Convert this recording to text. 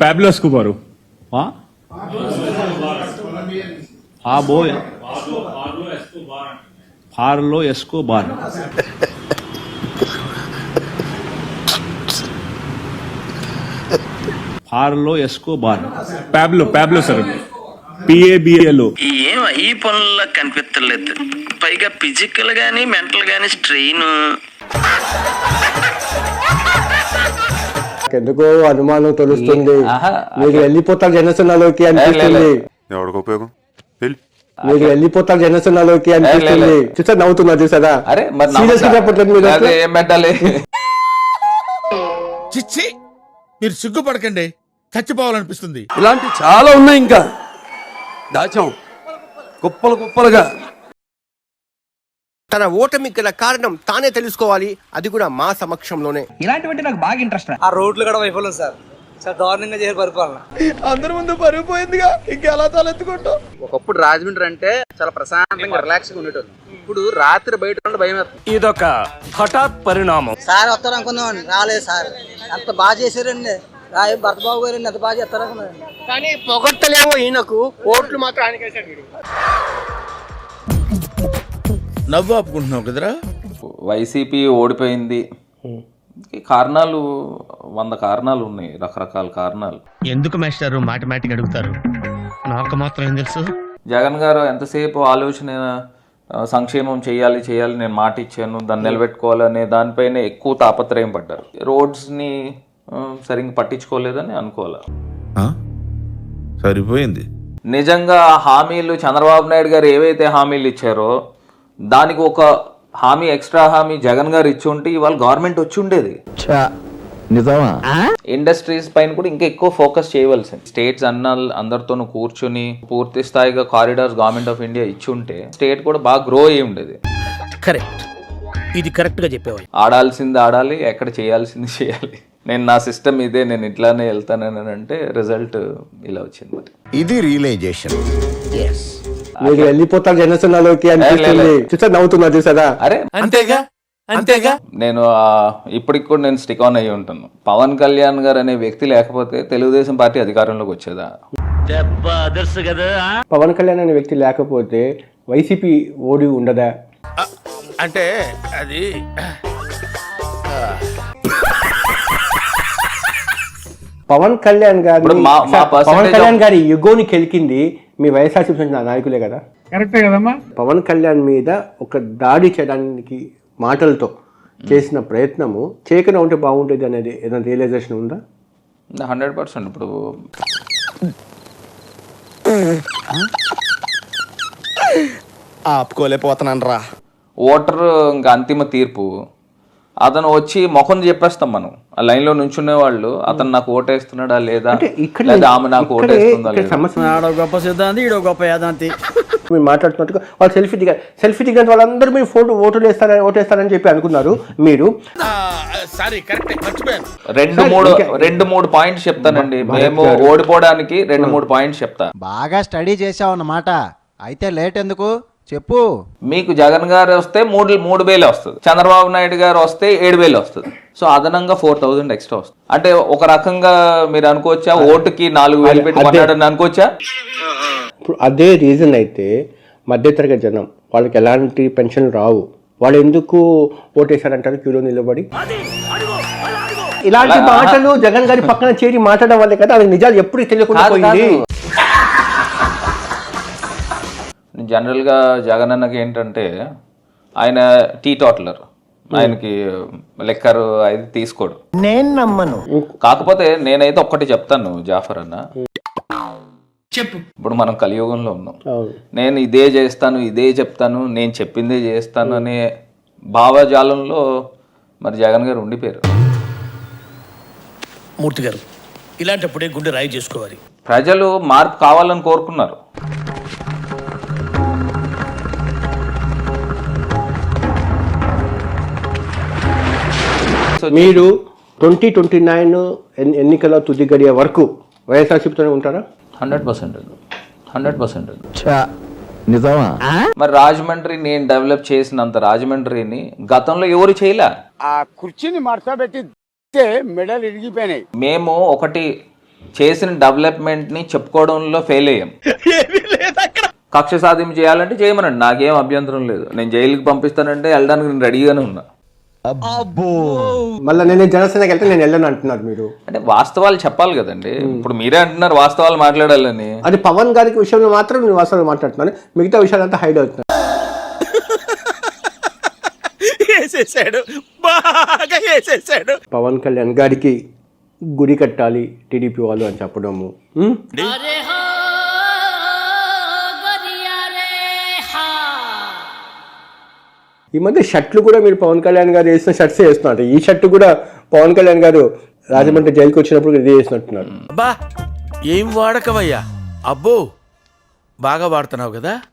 పాబ్లోస్ కుబారు ఫార్లో Escobar ఫార్లో Escobar Pablo Pablo sir. P A B L ఏమీ పనుల్లో కనిపించలేదు పైగా ఫిజికల్ గానీ మెంటల్ గానీ స్ట్రెయిన్ ఎందుకో అనుమానం తెలుస్తుంది. ఆహా, మీరు వెళ్ళిపోతారు జనసేనలోకి అనిపిస్తుంది. ఎవరికి ఉపయోగం? వెళ్ళి మీరు వెళ్ళిపోతారు జనసేనలోకి అనిపిస్తుంది. చూసా నవ్వుతున్నారు చూసారా? అరే మరి సీరియస్గా చెప్పట్లేదు మీరు. ఏం పెట్టాలి? చిచ్చి మీరు సిగ్గుపడకండి. చచ్చిపోవాలనిపిస్తుంది. ఇలాంటి చాలా ఉన్నాయి ఇంకా. దాచాం. కుప్పలు కుప్పలుగా. తన ఓటమికి గల కారణం తానే తెలుసుకోవాలి. అది కూడా మా సమక్షంలోనే. ఇలాంటివంటే నాకు బాగా ఇంట్రెస్ట్ ఆ రోడ్లు కూడా వైఫల్యం సార్. చాలా దారుణంగా చేయాలి పరిపాలన. అందరి ముందు పరుగు పోయిందిగా. ఇంకెలా తలెత్తుకుంటాం ఒకప్పుడు రాజమండ్రి అంటే చాలా ప్రశాంతంగా రిలాక్స్గా ఉండేటోళ్ళు. ఇప్పుడు రాత్రి బయట భయం ఇదొక హఠాత్ పరిణామం. సార్ వస్తారు అనుకుందాం రాలేదు సార్. అంత బాగా చేశారండి. రాయ భర్త బాబు గారు ఎంత బాగా చేస్తారు కానీ పొగట్టలేమో ఈయనకు. ఓట్లు మాత్రం వీడు. నవ్వు ఆపుకుంటున్నావు కదరా? వైసీపీ ఓడిపోయింది. కారణాలు వంద కారణాలు ఉన్నాయి రకరకాల కారణాలు. ఎందుకు మాస్టారు మాటిమాటికి అడుగుతారు? నాకు మాత్రం ఏం తెలుసు? జగన్ గారు ఎంతసేపు ఆలోచన సంక్షేమం చేయాలి చేయాలి నేను మాట ఇచ్చాను దాన్ని నిలబెట్టుకోవాలి అనే దానిపైన ఎక్కువ తాపత్రయం పడ్డారు. రోడ్స్ని సరిగ్గా పట్టించుకోలేదని అనుకోవాలి? సరిపోయింది. నిజంగా హామీలు చంద్రబాబు నాయుడు గారు ఏవైతే హామీలు ఇచ్చారో దానికి ఒక హామీ ఎక్స్ట్రా హామీ జగన్ గారు ఇచ్చి ఉంటే ఇవాళ గవర్నమెంట్ వచ్చి ఉండేది. నిజమా? ఇండస్ట్రీస్ పైన కూడా ఇంకా ఎక్కువ ఫోకస్ చేయవలసింది. స్టేట్స్ అన్న అందరితోనూ కూర్చుని పూర్తి స్థాయిగా కారిడార్స్ గవర్నమెంట్ ఆఫ్ ఇండియా ఇచ్చి ఉంటే స్టేట్ కూడా బాగా గ్రో అయ్యి ఉండేది. కరెక్ట్. ఇది కరెక్ట్గా చెప్పేవా ఆడాల్సింది ఆడాలి ఎక్కడ చేయాల్సింది చేయాలి. నేను నా సిస్టమ్ ఇదే నేను ఇట్లానే వెళ్తానని అంటే రిజల్ట్ ఇలా వచ్చింది. మరి ఇది రియలైజేషన్. మీరు వెళ్ళిపోతారు జనసేనలోకి అనిపిస్తుంది చూసా నవ్వుతున్నారు చూసారా అరే అంతేగా? అంతేగా? నేను ఆ, ఇప్పటికి కూడా నేను స్టిక్ ఆన్ అయ్యి ఉంటాను పవన్ కళ్యాణ్ గారు అనే వ్యక్తి లేకపోతే తెలుగుదేశం పార్టీ అధికారంలోకి వచ్చేదా? పవన్ కళ్యాణ్ అనే వ్యక్తి లేకపోతే వైసీపీ ఓడి ఉండదా? అంటే అది పవన్ కళ్యాణ్ గారి ఇప్పుడు మా- మా సార్, పవన్ కళ్యాణ్ గారి యుగోని కెలికింది మీ వైఎస్ఆర్సీపీ సంబంధించిన నాయకులే కదా? కరెక్టే కదమ్మా. పవన్ కళ్యాణ్ మీద ఒక దాడి చేయడానికి మాటలతో చేసిన ప్రయత్నము చేయకుండా ఉంటే బాగుంటుంది అనేది ఏదైనా రియలైజేషన్ ఉందా? Hundred percent. ఇప్పుడు ఆపుకోలేకపోతున్నాను రా ఓటర్ ఇంకా అంతిమ తీర్పు అతను వచ్చి ముఖం చెప్పేస్తాం మనం. ఆ లైన్లో నుంచునే వాళ్ళు అతను నాకు ఓటేస్తున్నాడా లేదా? అంటే ఇక్కడ లేదా ఆమె నాకు ఓటేస్తుందా సమస్య. ఆడో గొప్ప సిద్ధాంతి ఈడో గొప్ప యాదాంతి. మీరు మాట్లాడుతున్నట్టుగా వాళ్ళు సెల్ఫీ దిగారు సెల్ఫీ దిగిన వాళ్ళందరూ మీరు ఫోటో ఓటు వేస్తారని ఓటేస్తారని చెప్పి అనుకున్నారు మీరు. సారీ కరెక్ట్ మర్చిపోయాను. రెండు మూడు రెండు మూడు పాయింట్స్ చెప్తానండి. మేము ఓడిపోవడానికి రెండు మూడు పాయింట్స్ చెప్తా. బాగా స్టడీ చేసావు అన్నమాట. అయితే లేట్ ఎందుకు? చెప్పు. మీకు జగన్ గారు వస్తే మూడు మూడు వేలు వస్తుంది. చంద్రబాబు నాయుడు గారు వస్తే ఏడు వేలు వస్తుంది. సో అదనంగా ఫోర్ థౌసండ్ ఎక్స్ట్రా వస్తుంది. అంటే ఒక రకంగా మీరు అనుకోవచ్చా? ఓటుకి నాలుగు వేలు పెట్టి. కొన్నాడని అనుకోవచ్చా? ఇప్పుడు అదే రీజన్ అయితే మధ్యతరగతి జనం వాళ్ళకి ఎలాంటి పెన్షన్ రావు. వాళ్ళు ఎందుకు ఓటేశారంటారు క్యూలో నిలబడి? ఇలాంటి మాటలు జగన్ గారి పక్కన చేరి మాట్లాడడం వల్లే కదా అది నిజాలు ఎప్పుడు తెలియకుండా పోయింది. కాదు. జనరల్గా జగన్ అన్నకి ఏంటంటే ఆయన టీ టోటలర్. ఆయనకి లెక్కరు అది తీసుకోడు. నేను నమ్మను. కాకపోతే నేనైతే ఒక్కటి చెప్తాను జాఫర్ అన్న. చెప్పు. ఇప్పుడు మనం కలియుగంలో ఉన్నాం. అవును. నేను ఇదే చేస్తాను ఇదే చెప్తాను నేను చెప్పిందే చేస్తాను అనే భావజాలంలో మరి జగన్ గారు ఉండిపోయారు. మూర్తి గారు ఇలాంటప్పుడే గుండె రాయి చేసుకోవాలి. ప్రజలు మార్పు కావాలని కోరుకున్నారు. మీరు ట్వంటీ ట్వంటీ నైన్ ఎన్నికల తుది గడియ వరకు వైఎస్ఆర్సీపీతోనే ఉంటారా? Hundred percent. Hundred percent. నిజమా? మరి రాజమండ్రి నేను డెవలప్ చేసినంత రాజమండ్రిని గతంలో ఎవరు చేయలే? ఆ కుర్చీని మార్చబెట్టి ఇస్తే మెడల్ ఇరిగిపోయినాయి. మేము ఒకటి చేసిన డెవలప్మెంట్ని చెప్పుకోవడంలో ఫెయిల్ అయ్యాం. కక్ష సాధింపు చేయాలంటే చేయమనండి. నాకేం అభ్యంతరం లేదు. నేను జైలుకి పంపిస్తానంటే వెళ్ళడానికి నేను రెడీగానే ఉన్నా. మళ్ళీ నేను జనసేనకి వెళ్తే నేను వెళ్ళను అంటున్నారు మీరు. అంటే వాస్తవాలు చెప్పాలి కదండి. ఇప్పుడు మీరే అంటున్నారు వాస్తవాలు మాట్లాడాలని. అది పవన్ గారికి విషయంలో మాత్రం నేను వాస్తవం మాట్లాడుతున్నాను. మిగతా విషయాలంతా హైడ్ అవుతున్నాను. వేసేసాడు. బాగా వేసేసాడు. పవన్ కళ్యాణ్ గారికి గుడి కట్టాలి టీడీపీ వాళ్ళు అని చెప్పడము. ఈ మధ్య షర్ట్లు కూడా మీరు పవన్ కళ్యాణ్ గారు వేసిన షర్ట్స్ వేస్తున్నారు. ఈ షర్ట్ కూడా పవన్ కళ్యాణ్ గారు రాజమండ్రి జైలుకి వచ్చినప్పుడు ఇది వేసినట్టున్నారు. అబ్బా ఏం వాడకవయ్యా అబ్బో బాగా వాడుతున్నావు కదా?